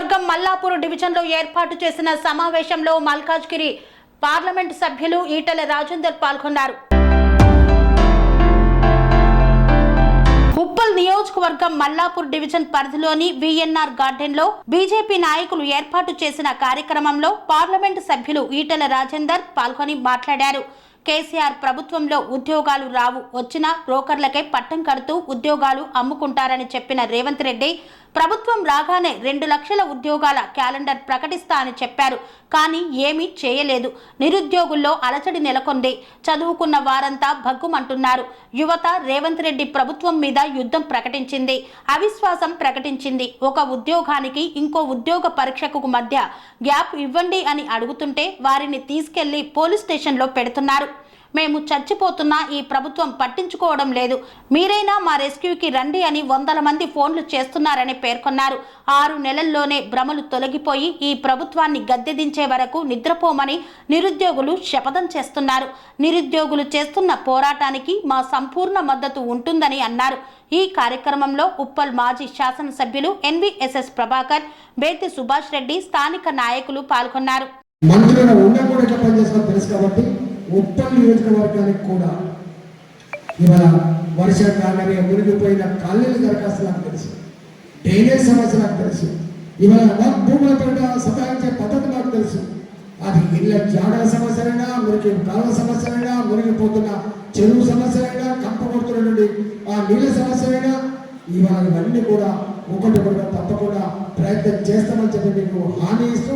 నియోజకవర్గం మల్లాపూర్ డివిజన్లో ఏర్పాటు చేసిన సమావేశంలో మల్కాజ్గిరి పార్లమెంటు సభ్యులు ఈటెల రాజేందర్ పాల్గొన్నారు. ఉప్పల్ నియోజకవర్గం మల్లాపూర్ డివిజన్ పరిధిలోని విఎన్ఆర్ గార్డెన్లో బీజేపీ నాయకులు ఏర్పాటు చేసిన కార్యక్రమంలో పార్లమెంటు సభ్యులు ఈటెల రాజేందర్ పాల్గొని మాట్లాడారు. కేసీఆర్ ప్రభుత్వంలో ఉద్యోగాలు రావు వచ్చిన బ్రోకర్లకే పట్టం కడుతూ ఉద్యోగాలు అమ్ముకుంటారని చెప్పిన రేవంత్ రెడ్డి ప్రభుత్వం రాగానే రెండు లక్షల ఉద్యోగాల క్యాలెండర్ ప్రకటిస్తా అని చెప్పారు. కానీ ఏమీ చేయలేదు. నిరుద్యోగుల్లో అలచడి నెలకొంది. చదువుకున్న వారంతా భగ్గుమంటున్నారు. యువత రేవంత్ రెడ్డి ప్రభుత్వం మీద యుద్ధం ప్రకటించింది. అవిశ్వాసం ప్రకటించింది. ఒక ఉద్యోగానికి ఇంకో ఉద్యోగ పరీక్షకు మధ్య గ్యాప్ ఇవ్వండి అని అడుగుతుంటే వారిని తీసుకెళ్ళి పోలీస్ స్టేషన్లో పెడుతున్నారు. మేము చచ్చిపోతున్నా ఈ ప్రభుత్వం పట్టించుకోవడం లేదు. మీరైనా మా రెస్క్యూకి రండి అని వందల మంది ఫోన్లు చేస్తున్నారని పేర్కొన్నారు. ఆరు నెలల్లోనే భ్రమలు తొలగిపోయి ఈ ప్రభుత్వాన్ని గద్దెదించే వరకు నిద్రపోమని నిరుద్యోగులు శపథం చేస్తున్నారు. నిరుద్యోగులు చేస్తున్న పోరాటానికి మా సంపూర్ణ మద్దతు ఉంటుందని అన్నారు. ఈ కార్యక్రమంలో ఉప్పల్ మాజీ శాసనసభ్యులు ఎన్విఎస్ఎస్ ప్రభాకర్ బేతి సుభాష్ రెడ్డి స్థానిక నాయకులు పాల్గొన్నారు. మంత్రులను ఉన్న కూడా తెలుసు కాబట్టి ఉప్పల్ నియోజకవర్గానికి కూడా ఇవాళ వర్షాకాలమే మునిగిపోయిన కాలేజ్ దరఖాస్తు నాకు తెలుసు. డ్రైనేజ్ సమస్య నాకు తెలుసు. ఇవాళ వర్క్ భూముల పైన సతాయించే పద్ధతి నాకు తెలుసు. అది ఇళ్ళ జాడల సమస్యలైనా మురికి కాలువ సమస్యలైనా మునిగిపోతున్న చెరువు సమస్యలైనా కంపకొడుతున్నటువంటి ఆ నీళ్ళ సమస్యలైనా ఇవాళ ఇవన్నీ కూడా ఒకటి తప్పకుండా ప్రయత్నం చేస్తామని చెప్పి మీకు హామీ ఇస్తూ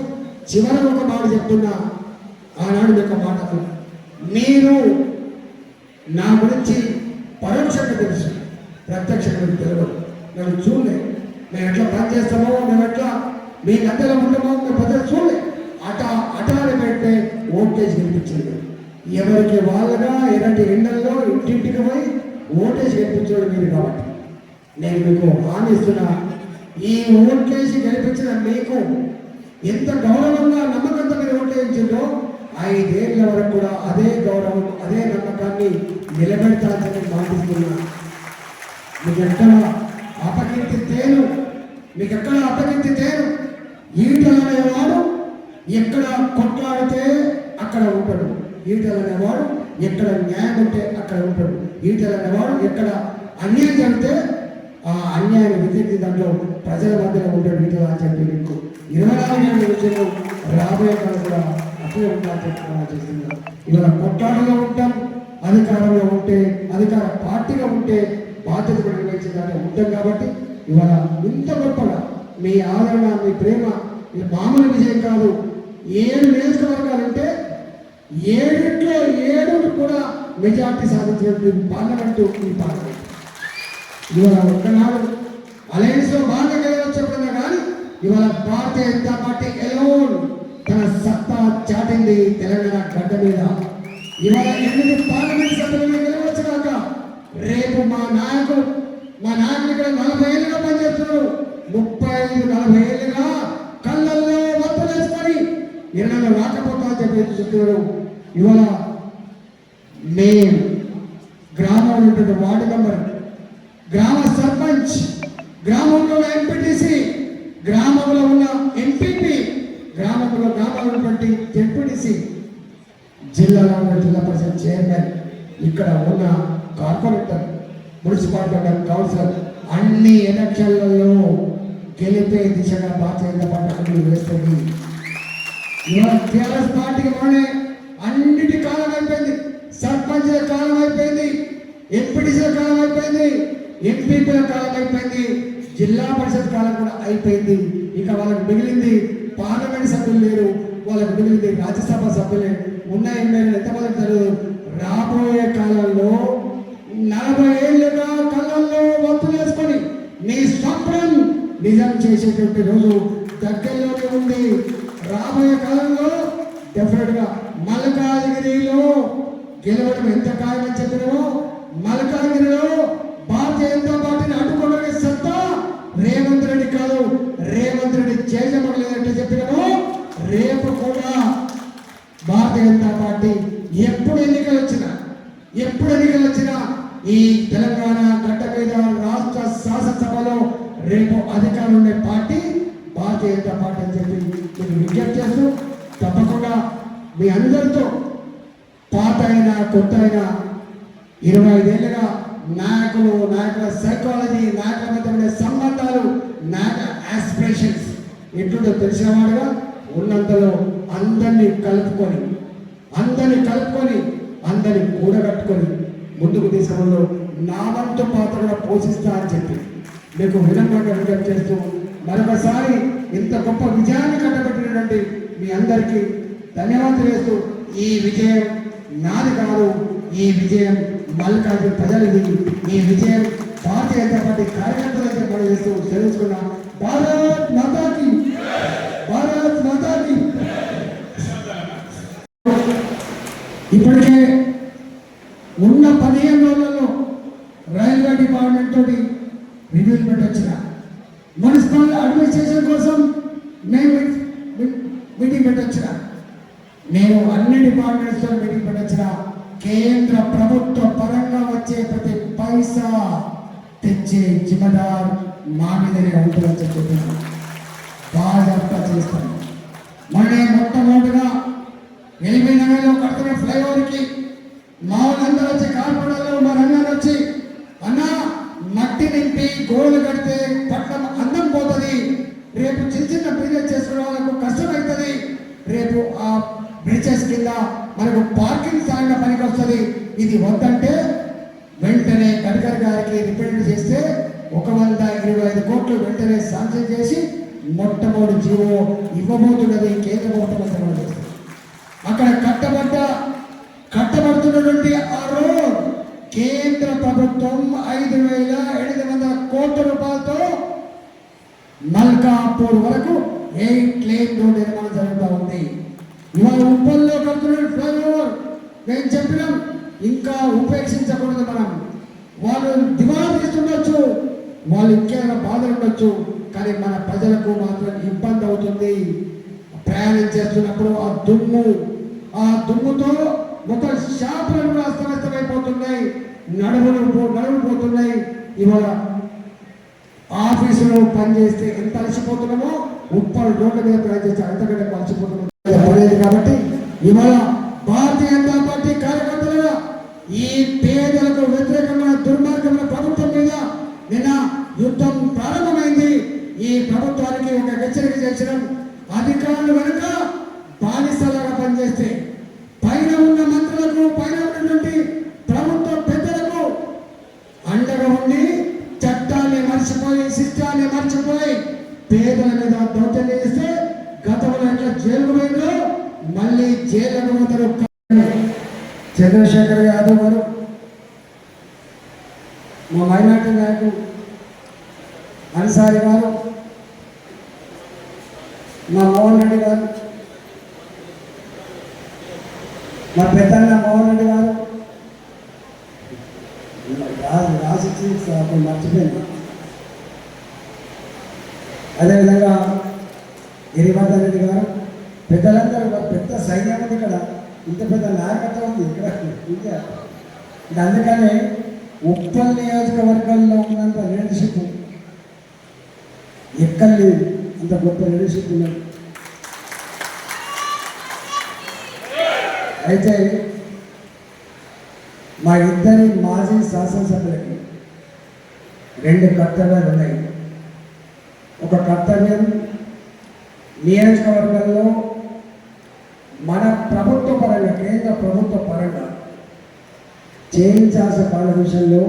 చివరి ఒక మాట చెప్తున్నా. ఆనాడు యొక్క మాట మీరు నా గురించి పరోక్షంగా తెలుసు. ప్రత్యక్షంగా మీకు తెలియదు నన్ను చూడలే. మేము ఎట్లా పనిచేస్తామో మేము ఎట్లా మీ మధ్యలో ఉంటామో మేము ప్రజలు చూడలే. అట అటాని పెట్టే ఓటేజ్ కనిపించింది ఎవరికి వాళ్ళగా ఎలాంటి ఎండల్లో ఇంటింటికి పోయి ఓటేజ్ గెలిపించాడు మీరు కాబట్టి. నేను మీకు హామీస్తున్నా ఈ ఓట్లేసి గెలిపించిన మీకు ఎంత గౌరవంగా నమ్మకంతో మీరు ఓట్లేయించిందో ఐదేళ్ళ వరకు కూడా అదే గౌరవం అదే నమ్మకాన్ని నిలబెడతానని మాటిస్తున్నా. మీకు ఎక్కడ అపకీర్తి తేను? మీకు ఎక్కడ అపకీర్తి తేను? ఈటలు అనేవాడు ఎక్కడ కొట్లాడితే అక్కడ ఉంటాడు ఈటలు అనేవాడు ఎక్కడ న్యాయం ఉంటే అక్కడ ఉంటాడు ఈటలు అనేవాడు ఎక్కడ అన్యాయం జరిగితే ఆ అన్యాయాన్ని వ్యతిరేకి దాంట్లో ప్రజల మధ్యలో ఉంటాడు ఈటలు అని చెప్పి మీకు ఇరవై నాలుగు గంటల విషయంలో రాబోయే కాలం కూడా తక్కువ ఉంటాను ఇవాళ కొట్లాటలో ఉంటాం అధికారంలో ఉంటే అధికార పార్టీగా ఉంటే బాధ్యత కూడా నిర్వహించడానికి ఉంటాం కాబట్టి ఇవాళ ఇంత గొప్పగా మీ ఆదరణ మీ ప్రేమ ఇది మామూలు విజయం కాదు. ఏడు నియోజకవర్గాలంటే ఏడిట్లో ఏడు కూడా మెజార్టీ సాధించినటువంటి పార్లమెంటు ఈ పార్లమెంట్. ఇవాళ ఒక్కనాడు అలయన్స్లో భాగంగా చెప్పినా కానీ ఇవాళ భారతీయ జనతా పార్టీ ఎలోన్ తన సత్తా చాటింది తెలంగాణ గడ్డ మీద. ఇవాళ ఎనిమిది పార్లమెంట్ సభ్యులను గెలవచ్చుగాక రేపు మా నాయకుడు మా నాయకుడు ఇక్కడ నలభై ఏళ్ళుగా పనిచేస్తున్నారు ముప్పై ఐదు నలభై ఏళ్ళుగా కళ్ళల్లో వత్తలేసుకొని నిర్ణయం రాకపోతా అని చెప్పి చెప్తున్నారు ఇవాళ మేము గ్రామంలో ఉన్నటువంటి వార్డు మెంబర్ గ్రామ సర్పంచ్ గ్రామంలో ఎంపీటీసీ గ్రామంలో ఉన్న ఎంపీపీ గ్రామంలో గ్రామంలో ఉన్నటువంటి జిల్లాలో ఉన్న జిల్లా పరిషత్ చైర్మన్ ఇక్కడ ఉన్న కార్పొరేటర్ మున్సిపాలిటీ కౌన్సిలర్ అన్ని ఎలక్షన్లలో గెలిపే దిశగా భారతీయ జనతా పార్టీ వేస్తుంది టీఆర్ఎస్ పార్టీకి మననే అన్నిటి కాలం అయిపోయింది సర్పంచ్ల కాలం అయిపోయింది ఎంపీడీసీల కాలం అయిపోయింది ఎంపీపీల కాలం అయిపోయింది జిల్లా పరిషత్ కాలం కూడా అయిపోయింది. ఇక వాళ్ళకి మిగిలింది పార్లమెంట్ సభ్యులు లేరు వాళ్ళకి మిగిలింది రాజ్యసభ సభ్యులే ఉన్న ఎమ్మెల్యేలు ఎంతమంది తెలియదు? రాబోయే కాలంలో నలభై ఏళ్ళుగా కళ్ళల్లో వత్తులేసుకొని నీ స్వప్నం నిజం చేసేటువంటి రోజు దగ్గరలోనే ఉంది. రాబోయే కాలంలో డెఫినెట్ రేపు కూడా భారతీయ జనతా పార్టీ ఎప్పుడు ఎన్నికలు వచ్చినా ఎప్పుడు ఎన్నికలు వచ్చినా ఈ తెలంగాణ గడ్డ మీద రాష్ట్ర శాసనసభలో రేపు అధికారం ఉండే పార్టీ భారతీయ జనతా పార్టీ అని చెప్పి నేను విజ్ఞప్తి చేస్తూ తప్పకుండా మీ అందరితో పాత అయినా కొత్త అయినా ఇరవై ఐదేళ్ళుగా నాయకులు నాయకుల సైకాలజీ నాయకుల మధ్య ఉండే సంబంధాలు నాయక ఆస్పిరేషన్స్ ఎట్లుంటో తెలిసినవాడుగా ఉన్నంతలో అందరినీ కలుపుకొని అందరినీ కలుపుకొని అందరినీ కూడగట్టుకొని ముందుకు తీసుకుని నా వంతు పాత్ర కూడా పోషిస్తా అని చెప్పి మీకు వినమ్రంగా విజ్ఞప్తి చేస్తూ మరొకసారి ఇంత గొప్ప విజయాన్ని కట్టబెట్టినటువంటి మీ అందరికీ ధన్యవాదాలు చేస్తూ ఈ విజయం నాది కాదు ఈ విజయం మల్కాజు ప్రజలది. ఈ విజయం భారతీయ జనతా పార్టీ కార్యకర్తలైతే పనిచేస్తూ తెచ్చే జిమ్మదార్ మా మీదనే అవుతుందని చెప్తున్నాను బాగా చేస్తాను. మళ్ళీ మొట్టమొదటిగా ఎనిమిది నగర్లో కడుతున్న ఫ్లైఓవర్కి మా వాళ్ళందరూ వచ్చి కార్పొరేటర్లు మా రంగాలు వచ్చి అన్న మట్టి నింపి గోడలు కడితే పట్టణం అందం పోతుంది. రేపు చిన్న చిన్న బిజినెస్ చేసుకునే వాళ్ళకు కష్టమవుతుంది రేపు ఆ బ్రిడ్జెస్ కింద మనకు పార్కింగ్ స్థాయిగా పనికి వస్తుంది. ఇది వద్దంటే వెంటనే కనకర్ గారికి రిప్రజెంట్ చేస్తే ఒక వంద ఇరవై ఐదు కోట్లు వెంటనే శాంక్షన్ చేసి మొట్టమొదటి జీవో ఇవ్వబోతున్నది కేంద్ర ప్రభుత్వం అక్కడ కట్టబడ్డ కట్టబడుతున్నటువంటి ఆ రోడ్ కేంద్ర ప్రభుత్వం ఐదు వేల ఎనిమిది వందల కోట్ల రూపాయలతో మల్కాపూర్ వరకు ఎయిట్ లేన్ రోడ్ నిర్మాణం జరుగుతూ ఉంది. ఇవాళ ఉప్పల్లో కడుతున్న ఫ్లైఓవర్ మేము చెప్పినాం ఇంకా ఉపేక్షించకూడదు మనం. వాళ్ళు దివాళ తీస్తుండొచ్చు వాళ్ళు ఇంకేమైనా బాధలు ఉండొచ్చు కానీ మన ప్రజలకు మాత్రం ఇబ్బంది అవుతుంది. ప్రయాణం చేస్తున్నప్పుడు ఆ దుమ్ము ఆ దుమ్ముతో మొత్తం షాపులు కూడా అస్తవ్యస్తమైపోతున్నాయి. నడుములు పో- పోతున్నాయి. ఇవాళ ఆఫీసులో పనిచేస్తే ఎంత అలసిపోతున్నామో ఉప్పల్ రోడ్ల మీద పనిచేస్తే అంతకంటే అలసిపోతున్నాం. కాబట్టి ఇవాళ ఈ పేదలకు వ్యతిరేకమైన దుర్మార్గమైన ప్రభుత్వం మీద నిన్న యుద్ధం ప్రారంభమైంది. ఈ ప్రభుత్వానికి ఒక హెచ్చరిక చేసిన. అధికారులు వెనుక బానిసలాగా పనిచేస్తే పైన ఉన్న మంత్రులకు పైన ఉన్నటువంటి ప్రభుత్వ పెద్దలకు అండగా ఉండి చట్టాన్ని మర్చిపోయి శిష్టాన్ని మర్చిపోయి పేదల మీద దౌర్జన్యం చేస్తే గతంలో ఎట్లా జైలుకు పోయిందో మళ్ళీ జైలుకు పోతారు. చంద్రశేఖర్ యాదవ్ గారు మా మైనార్టీ నాయకుడు అన్సారి గారు మా మోహన్ రెడ్డి గారు మా పెద్దన్న మోహన్ రెడ్డి గారు. రాజు రాసి అప్పుడు మర్చిపోయింది అదేవిధంగా గిరివర్ధన్ రెడ్డి గారు పెద్దలందరూ పెద్ద సైన్యం ఉంది ఇక్కడ. ఇంత పెద్ద నాయకత్వం ఉంది. ఇక్కడ ఇండియా ఇది అందుకనే ఉప్పల్ నియోజకవర్గంలో ఉన్నంత లీడర్షిప్ ఎక్కడ లేదు. అంత గొప్ప లీడర్షిప్ ఉన్నది. అయితే మా ఇద్దరి మాజీ శాసనసభ్యులకి రెండు కర్తవ్యాలు ఉన్నాయి. ఒక కర్తవ్యం నియోజకవర్గంలో మన ప్రభుత్వ పరంగా కేంద్ర ప్రభుత్వ పరంగా చేయించాల్సిన పనుల విషయంలో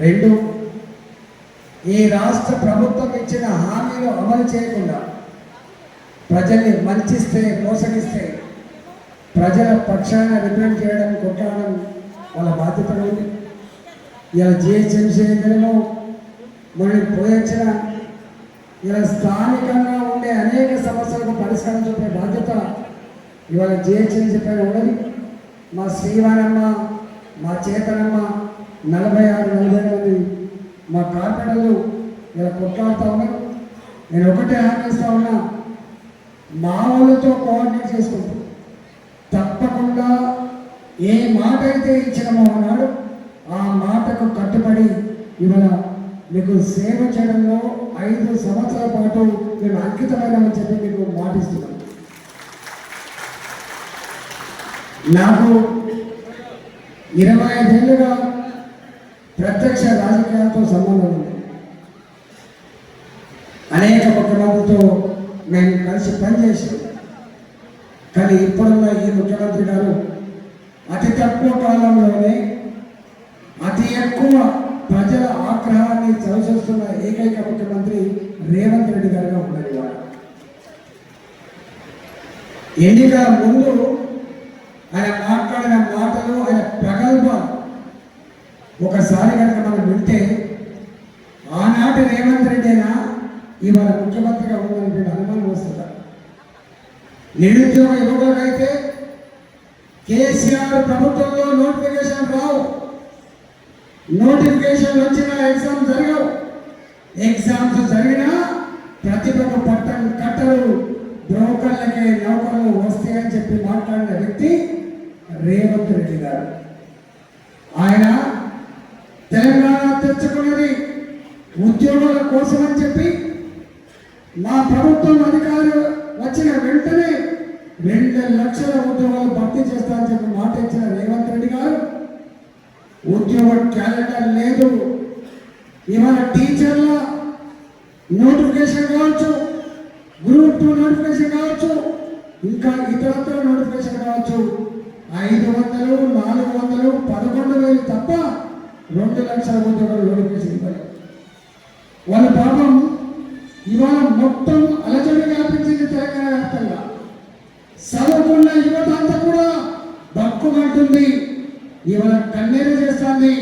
రెండు ఈ రాష్ట్ర ప్రభుత్వం ఇచ్చిన హామీలు అమలు చేయకుండా ప్రజల్ని వంచిస్తే మోసగిస్తే ప్రజల పక్షాన రిప్రజెంట్ చేయడం కొట్టడం వాళ్ళ బాధ్యత ఉంది. ఇలా జిహెచ్ఎంసీ ఎన్నికలలో మనం పోయొచ్చిన ఇలా స్థానికంగా ఉండే అనేక సమస్యలకు పరిష్కారం చూపే బాధ్యత ఇవాళ జిహెచ్ఎంసీ పైన ఉన్నది. మా శ్రీవానమ్మ మా చేతనమ్మ నలభై ఆరు నలభై మంది మా కార్పొరేటర్లు ఇలా కొట్లాడుతూ ఉన్నారు. నేను ఒకటే హామీ ఉన్నా మా వాళ్ళతో కోఆర్డినేట్ చేసుకుంటాం తప్పకుండా ఏ మాట అయితే ఇచ్చినామో అన్నాడు ఆ మాటకు కట్టుబడి ఇవాళ మీకు సేవ చేయడంలో ఐదు సంవత్సరాల పాటు మేము అంకితమైనామని చెప్పి మీకు మాటిస్తున్నాను. నాకు ఇరవై ఐదేళ్ళుగా ప్రత్యక్ష రాజకీయాలతో సంబంధం ఉంది. అనేక ముఖ్యమంత్రితో మేము కలిసి పనిచేసాం కానీ ఇప్పుడున్న ఈ ముఖ్యమంత్రి గారు అతి తక్కువ కాలంలోనే అతి ఎక్కువ ప్రజల ఆగ్రహాన్ని చవిచూస్తున్న ఏకైక ముఖ్యమంత్రి రేవంత్ రెడ్డి గారిగా ఉన్నారు ఇవాళ. ఎన్నికల ముందు ఆయన మాట్లాడిన మాటలు ఆయన ప్రగల్భం ఒకసారి కనుక మనం వింటే ఆనాటి రేవంత్ రెడ్డినా ఇవాళ ముఖ్యమంత్రిగా ఉందనేటువంటి అనుమానం వస్తుందా? నిరుద్యోగ యువకులకైతే కేసీఆర్ ప్రభుత్వంలో నోటిఫికేషన్ రావు. నోటిఫికేషన్ వచ్చిన ఎగ్జామ్ జరగవు. ఎగ్జామ్స్ జరిగినా ప్రతిభకు పట్టం కట్టలు బ్రోకర్లకి నౌకర్లు వస్తాయని చెప్పి మాట్లాడిన వ్యక్తి రేవంత్ రెడ్డి గారు. ఆయన తెలంగాణ తెచ్చుకున్నది ఉద్యోగాల కోసమని చెప్పి మా ప్రభుత్వం అధికారులు వచ్చిన వెంటనే రెండు లక్షల ఉద్యోగాలు భర్తీ చేస్తారని చెప్పి మాట ఇచ్చిన రేవంత్ రెడ్డి గారు ఉద్యోగ క్యాలెండర్ లేదు. ఇవాళ టీచర్ల నోటిఫికేషన్ కావచ్చు గ్రూప్ టూ నోటిఫికేషన్ కావచ్చు ఇంకా ఇతరత్ర నోటిఫికేషన్ కావచ్చు. ఐదు వందలు నాలుగు వందలు పదకొండు వేలు తప్ప రెండు లక్షల ఉద్యోగాలు నోటిఫికేషన్ ఇవ్వాలి వాళ్ళ పాపం ఇవాళ మొత్తం అలజడి వ్యాపించింది తెలంగాణ వ్యాప్తంగా. చదువుకున్న యువత అంతా కూడా బక్కుమంటుంది. ఇవాళ కన్నీరు చేస్తుంది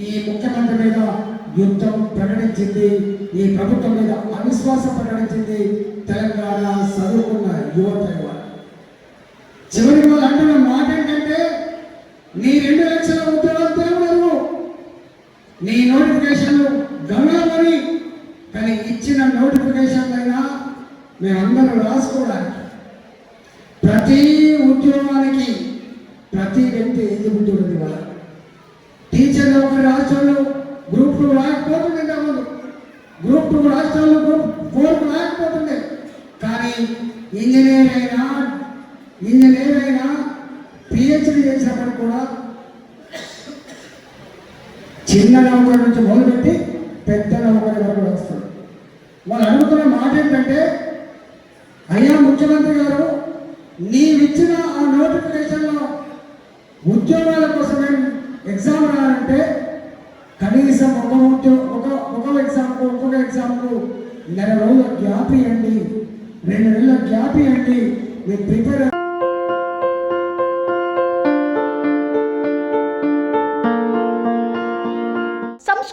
ఈ ముఖ్యమంత్రి మీద యుద్ధం ప్రకటించింది ఈ ప్రభుత్వం మీద అవిశ్వాసం ప్రకటించింది తెలంగాణ చదువుకున్న యువత చివరి వాళ్ళు అంటున్న మాట ఏంటంటే నీ రెండు లక్షల ఉద్యోగాలు తేవలేవు నీ నోటిఫికేషన్ గమనమని కానీ ఇచ్చిన నోటిఫికేషన్ అయినా మేమందరం రాసుకోవడానికి ప్రతి ఉద్యోగానికి ప్రతి వ్యక్తి ఎలిజిబిలిటీ ఉంది వాళ్ళ టీచర్లు ఒక రాష్ట్రంలో గ్రూప్ టూ రాకపోతుండే అవును గ్రూప్ టూ రాష్ట్రంలో గ్రూప్ ఫోర్ రాకపోతుంది కానీ ఇంజనీర్ అయినా ఇంజనీర్ అయినా పిహెచ్డి చేసినప్పుడు కూడా చిన్న నౌకరి నుంచి మొదలుపెట్టి పెద్ద నౌకరి వరకు వస్తుంది వాళ్ళు అడుగుతున్న మాట ఏంటంటే అయ్యా ముఖ్యమంత్రి గారు నీ ఆ నోటిఫికేషన్లో ఉద్యోగాల కోసమే ఎగ్జామ్ రాయాలంటే కనీసం ఒక ఉద్యోగ ఒక ఒక ఎగ్జామ్కు ఒక్కొక్క ఎగ్జామ్కు నెల రోజుల గ్యాప్ ఇవ్వండి. రెండు నెలల గ్యాప్ ఇవ్వండి. మీరు ప్రిపేర్